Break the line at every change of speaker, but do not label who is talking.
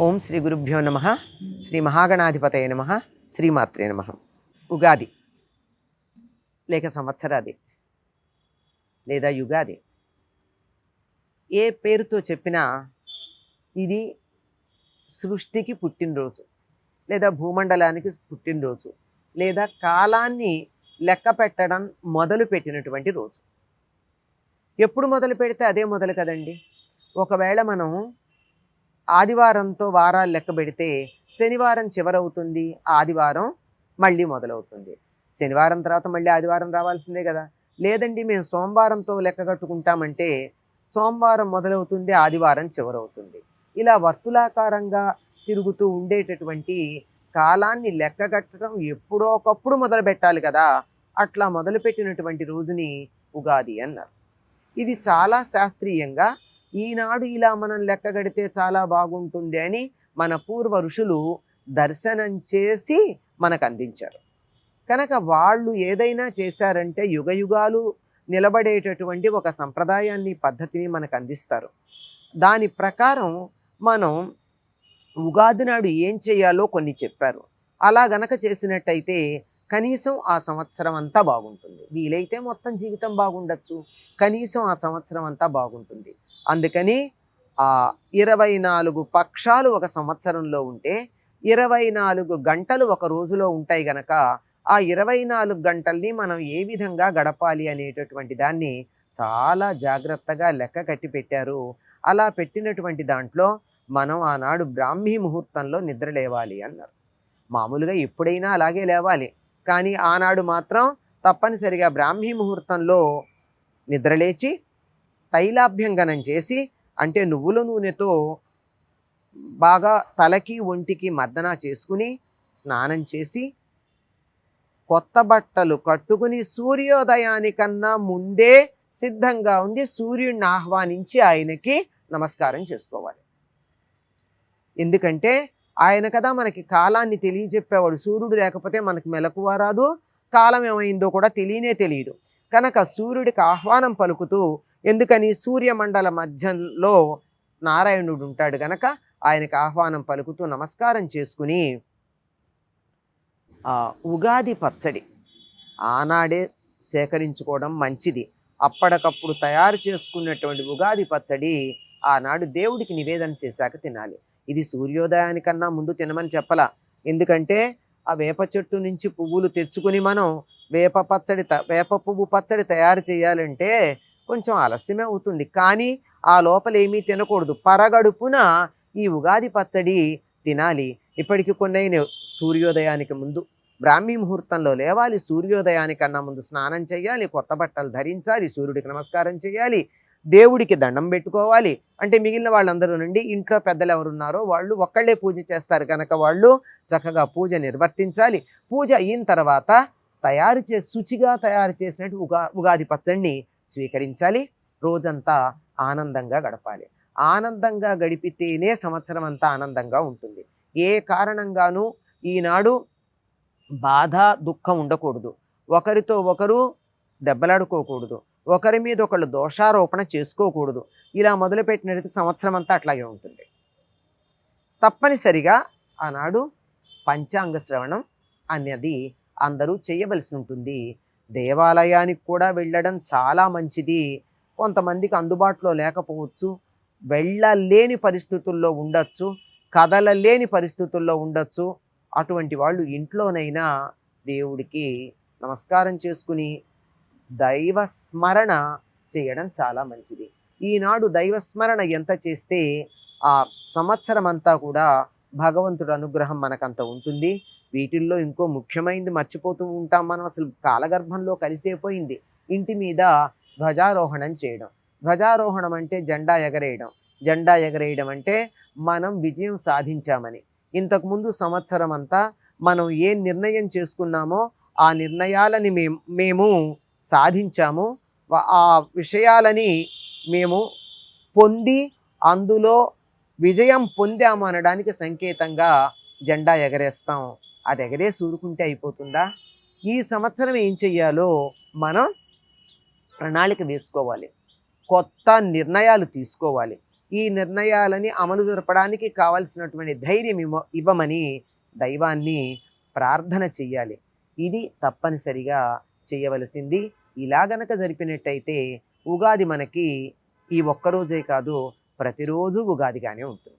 ఓం శ్రీ గురుభ్యో నమ. శ్రీ మహాగణాధిపతయ నమ. శ్రీమాత్రే నమ. ఉగాది. లేక సంవత్సరాది. లేదా యుగాది. ఏ పేరుతో చెప్పినా ఇది సృష్టికి పుట్టినరోజు. లేదా భూమండలానికి పుట్టినరోజు. లేదా కాలాన్ని లెక్క పెట్టడం మొదలు పెట్టినటువంటి రోజు. ఎప్పుడు మొదలు పెడితే అదే మొదలు కదండి? ఒకవేళ మనం ఆదివారంతో వారాలు లెక్క పెడితే శనివారం చివరవుతుంది ఆదివారం మళ్ళీ మొదలవుతుంది. శనివారం తర్వాత మళ్ళీ ఆదివారం రావాల్సిందే కదా. లేదండి మేము సోమవారంతో లెక్క కట్టుకుంటామంటే సోమవారం మొదలవుతుంది ఆదివారం చివరవుతుంది. ఇలా వర్తులాకారంగా తిరుగుతూ ఉండేటటువంటి కాలాన్ని లెక్క కట్టడం ఎప్పుడో ఒకప్పుడు మొదలు పెట్టాలి కదా. అట్లా మొదలుపెట్టినటువంటి రోజుని ఉగాది అన్నారు. ఇది చాలా శాస్త్రీయంగా ఈనాడు ఇలా మనం లెక్కగడితే చాలా బాగుంటుంది అని మన పూర్వ ఋషులు దర్శనం చేసి మనకు అందించారు. కనుక వాళ్ళు ఏదైనా చేశారంటే యుగ యుగాలు నిలబడేటటువంటి ఒక సంప్రదాయాన్ని పద్ధతిని మనకు అందిస్తారు. దాని ప్రకారం మనం ఉగాది నాడు ఏం చేయాలో కొన్ని చెప్పారు. అలా గనక చేసినట్టయితే కనీసం ఆ సంవత్సరం అంతా బాగుంటుంది. వీలైతే మొత్తం జీవితం బాగుండొచ్చు. కనీసం ఆ సంవత్సరం అంతా బాగుంటుంది. అందుకని ఆ ఇరవై నాలుగు పక్షాలు ఒక సంవత్సరంలో ఉంటే ఇరవై నాలుగు గంటలు ఒక రోజులో ఉంటాయి గనక ఆ ఇరవై నాలుగు గంటల్ని మనం ఏ విధంగా గడపాలి అనేటటువంటి దాన్ని చాలా జాగ్రత్తగా లెక్క కట్టి పెట్టారు. అలా పెట్టినటువంటి దాంట్లో మనం ఆనాడు బ్రాహ్మీ ముహూర్తంలో నిద్ర లేవాలి అన్నారు. మామూలుగా ఎప్పుడైనా అలాగే లేవాలి. కానీ ఆనాడు మాత్రం తప్పనిసరిగా బ్రాహ్మీ ముహూర్తంలో నిద్రలేచి తైలాభ్యంగనం చేసి అంటే నువ్వుల నూనెతో బాగా తలకి ఒంటికి మద్దన చేసుకుని స్నానం చేసి కొత్త బట్టలు కట్టుకుని సూర్యోదయానికన్నా ముందే సిద్ధంగా ఉండి సూర్యుడిని ఆహ్వానించి ఆయనకి నమస్కారం చేసుకోవాలి. ఎందుకంటే ఆయన కదా మనకి కాలాన్ని తెలియజెప్పేవాడు. సూర్యుడు లేకపోతే మనకి మెలకువ రాదు. కాలం ఏమైందో కూడా తెలియనే తెలియదు. కనుక సూర్యుడికి ఆహ్వానం పలుకుతూ ఎందుకని సూర్యమండల మధ్యలో నారాయణుడు ఉంటాడు గనక ఆయనకి ఆహ్వానం పలుకుతూ నమస్కారం చేసుకుని ఉగాది పచ్చడి ఆనాడే సేకరించుకోవడం మంచిది. అప్పటికప్పుడు తయారు చేసుకున్నటువంటి ఉగాది పచ్చడి ఆనాడు దేవుడికి నివేదన చేశాక తినాలి. ఇది సూర్యోదయానికన్నా ముందు తినమని చెప్పలా. ఎందుకంటే ఆ వేప చెట్టు నుంచి పువ్వులు తెచ్చుకుని మనం వేప పచ్చడి త- వేప పువ్వు పచ్చడి తయారు చేయాలంటే కొంచెం ఆలస్యమే అవుతుంది. కానీ ఆ లోపల ఏమీ తినకూడదు. పరగడుపున ఈ ఉగాది పచ్చడి తినాలి. ఇప్పటికి కొన్ని సూర్యోదయానికి ముందు. బ్రాహ్మీ ముహూర్తంలో లేవాలి. సూర్యోదయానికన్నా ముందు స్నానం చేయాలి. కొత్త బట్టలు ధరించాలి. సూర్యుడికి నమస్కారం చేయాలి. దేవుడికి దండం పెట్టుకోవాలి. అంటే మిగిలిన వాళ్ళందరూ నుండి ఇంట్లో పెద్దలు ఎవరున్నారో వాళ్ళు ఒక్కళ్ళే పూజ చేస్తారు కనుక వాళ్ళు చక్కగా పూజ నిర్వర్తించాలి. పూజ అయిన తర్వాత తయారు చే శుచిగా తయారు చేసినట్టు ఉగా ఉగాది పచ్చడిని స్వీకరించాలి. రోజంతా ఆనందంగా గడపాలి. ఆనందంగా గడిపితేనే సంవత్సరం అంతా ఆనందంగా ఉంటుంది. ఏ కారణంగానూ ఈనాడు బాధ దుఃఖం ఉండకూడదు. ఒకరితో ఒకరు దెబ్బలాడుకోకూడదు. ఒకరి మీద ఒకళ్ళు దోషారోపణ చేసుకోకూడదు. ఇలా మొదలుపెట్టినట్టు సంవత్సరం అంతా అట్లాగే ఉంటుంది. తప్పనిసరిగా ఆనాడు పంచాంగ శ్రవణం అన్నది అందరూ చేయవలసి ఉంటుంది. దేవాలయానికి కూడా వెళ్ళడం చాలా మంచిది. కొంతమందికి అందుబాటులో లేకపోవచ్చు. వెళ్ళలేని పరిస్థితుల్లో ఉండొచ్చు. కదలలేని పరిస్థితుల్లో ఉండొచ్చు. అటువంటి వాళ్ళు ఇంట్లోనైనా దేవుడికి నమస్కారం చేసుకుని దైవ స్మరణ చేయడం చాలా మంచిది. ఈనాడు దైవ స్మరణ ఎంత చేస్తే ఆ సంవత్సరం అంతా కూడా భగవంతుడు అనుగ్రహం మనకంత ఉంటుంది. వీటిల్లో ఇంకో ముఖ్యమైనది మర్చిపోతూ ఉంటాం మనం. అసలు కాలగర్భంలో కలిసేపోయింది ఇంటి మీద ధ్వజారోహణం చేయడం. ధ్వజారోహణం అంటే జెండా ఎగరేయడం. జెండా ఎగరేయడం అంటే మనం విజయం సాధించామని. ఇంతకుముందు సంవత్సరం అంతా మనం ఏ నిర్ణయం చేసుకున్నామో ఆ నిర్ణయాలని మేము మేము సాధించాము. ఆ విషయాలని మేము పొంది అందులో విజయం పొందాము అనడానికి సంకేతంగా జెండా ఎగరేస్తాం. అది ఎగరేసి ఊరుకుంటే అయిపోతుందా? ఈ సంవత్సరం ఏం చెయ్యాలో మనం ప్రణాళిక వేసుకోవాలి. కొత్త నిర్ణయాలు తీసుకోవాలి. ఈ నిర్ణయాలని అమలు జరపడానికి కావాల్సినటువంటి ధైర్యం ఇవ్వ ఇవ్వమని దైవాన్ని ప్రార్థన చెయ్యాలి. ఇది తప్పనిసరిగా చేయవలసింది. ఇలా గనక జరిపినట్టయితే ఉగాది మనకి ఈ ఒక్కరోజే కాదు ప్రతిరోజు ఉగాదిగానే ఉంటుంది.